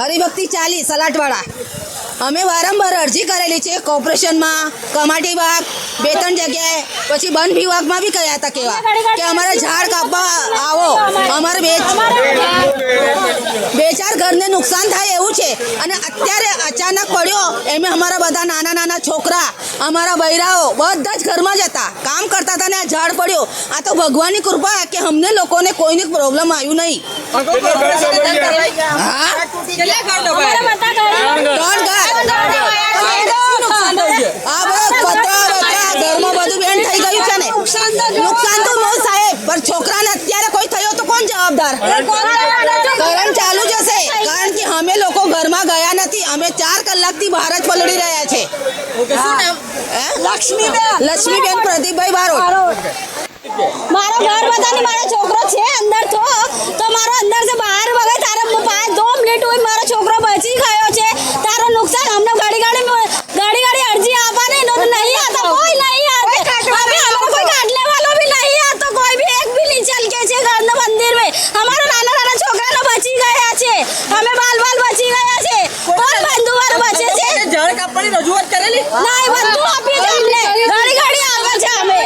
હરિભક્તિ ચાલી સલાટવાળા. અમે વારંવાર અરજી કરેલી છે કોર્પોરેશનમાં કમાટી બાગ બે ત્રણ જગ્યાએ. પછી વન વિભાગમાં બી કયા હતા કેવા કે અમારે ઝાડ કાપવા આવો. અમારે બે બે ચાર ઘરને નુકસાન થાય એવું છે. અને અત્યારે અચાનક પડ્યો એમાં અમારા બધા નાના નાના છોકરા અમારા બૈરાઓ બધા જ ઘરમાં જ હતા. કામ કરતા હતા ને આ ઝાડ પડ્યો. આ તો ભગવાનની કૃપા કે અમને લોકોને કોઈને પ્રોબ્લેમ આવ્યું નહીં. નુકસાન તો બહુ સાહેબ પણ છોકરાને અત્યારે કોઈ થયો તો કોણ જવાબદાર? કરંટ ચાલુ જ હશે. કારણ કે અમે લોકો અમે ચાર કલાકથી બહાર જ પલળી રહ્યા છે. લક્ષ્મીબેન? લક્ષ્મીબેન પ્રદીપભાઈ બારોટ. મારો ઘર બધાની મારો છોકરો છે અંદર તો. તો મારો રજૂઆત કરેલી? નહીં બધું આપી છે અમને. ગાડી ગાડી આવે છે અમે.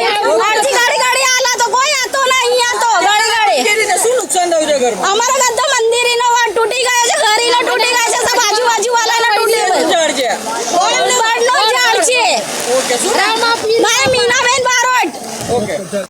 અડધી ગાડી ગાડી આલા તો કોઈ આતો નહીં આતો. ગાડી ગાડી. કે શું નુકસાન થયું છે ઘરમાં? અમારો બધો મંદિરીનો વાળ તૂટી ગયો છે ઘરીનો તૂટી ગયો છે સબ આજુબાજુ વાળાનો તૂટી ગયો ઝાડ છે? બળનો ઝાડ છે? ઓકે શું? નામ મારા મીનાબેન બારોટ. ઓકે.